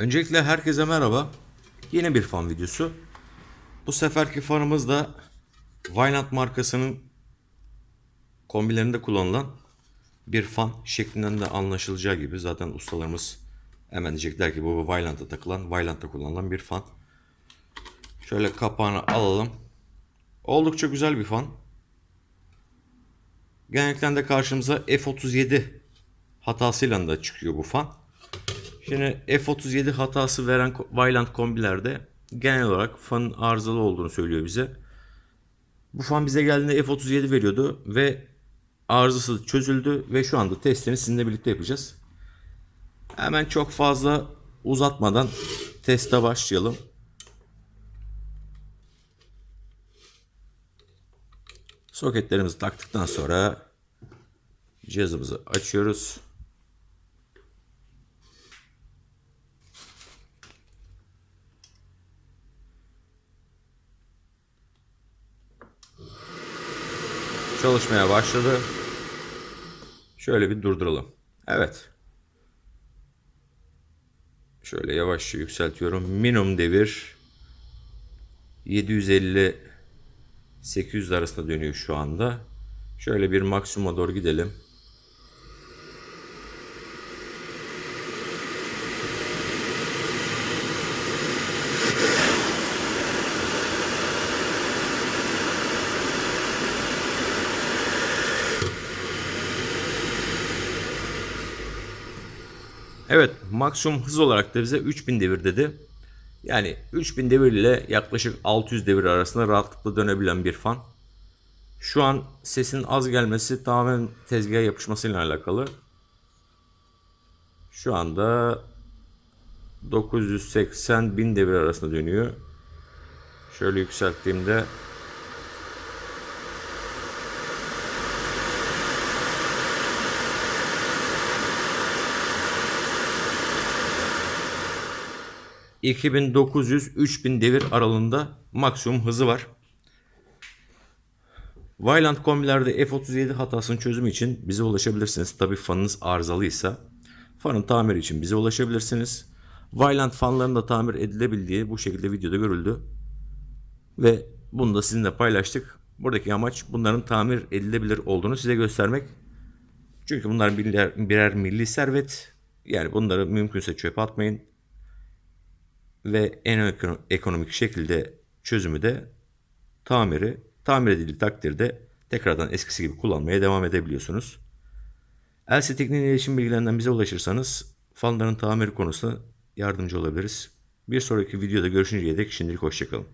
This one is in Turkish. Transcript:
Öncelikle herkese merhaba. Yeni bir fan videosu. Bu seferki fanımız da Vaillant markasının kombilerinde kullanılan bir fan şeklinden de anlaşılacağı gibi zaten ustalarımız hemen diyecekler ki bu Vaillant'a takılan, Vaillant'ta kullanılan bir fan. Şöyle kapağını alalım. Oldukça güzel bir fan. Genellikle de karşımıza F37 hatasıyla da çıkıyor bu fan. Şimdi F37 hatası veren Vaillant kombilerde genel olarak fanın arızalı olduğunu söylüyor bize. Bu fan bize geldiğinde F37 veriyordu ve arızası çözüldü ve şu anda testini sizinle birlikte yapacağız. Hemen çok fazla uzatmadan teste başlayalım. Soketlerimizi taktıktan sonra cihazımızı açıyoruz. Çalışmaya başladı. Şöyle bir durduralım. Evet. Şöyle yavaşça yükseltiyorum. Minimum devir 750 800 arasında dönüyor şu anda. Şöyle bir maksimuma doğru gidelim. Evet, maksimum hız olarak da bize 3000 devir dedi. Yani 3000 devir ile yaklaşık 600 devir arasında rahatlıkla dönebilen bir fan. Şu an sesin az gelmesi tamamen tezgaha yapışmasıyla alakalı. Şu anda 980 bin devir arasında dönüyor. Şöyle yükselttiğimde ...2900-3000 devir aralığında maksimum hızı var. Vaillant kombilerde F37 hatasının çözümü için bize ulaşabilirsiniz. Tabi fanınız arızalıysa fanın tamiri için bize ulaşabilirsiniz. Vaillant fanların da tamir edilebildiği bu şekilde videoda görüldü. Ve bunu da sizinle paylaştık. Buradaki amaç bunların tamir edilebilir olduğunu size göstermek. Çünkü bunlar birer, birer milli servet. Yani bunları mümkünse çöpe atmayın. Ve en eko- ekonomik şekilde çözümü de tamiri tamir edildiği takdirde tekrardan eskisi gibi kullanmaya devam edebiliyorsunuz. Elsi Tekniğin iletişim bilgilerinden bize ulaşırsanız fanların tamiri konusunda yardımcı olabiliriz. Bir sonraki videoda görüşünceye dek şimdilik hoşçakalın.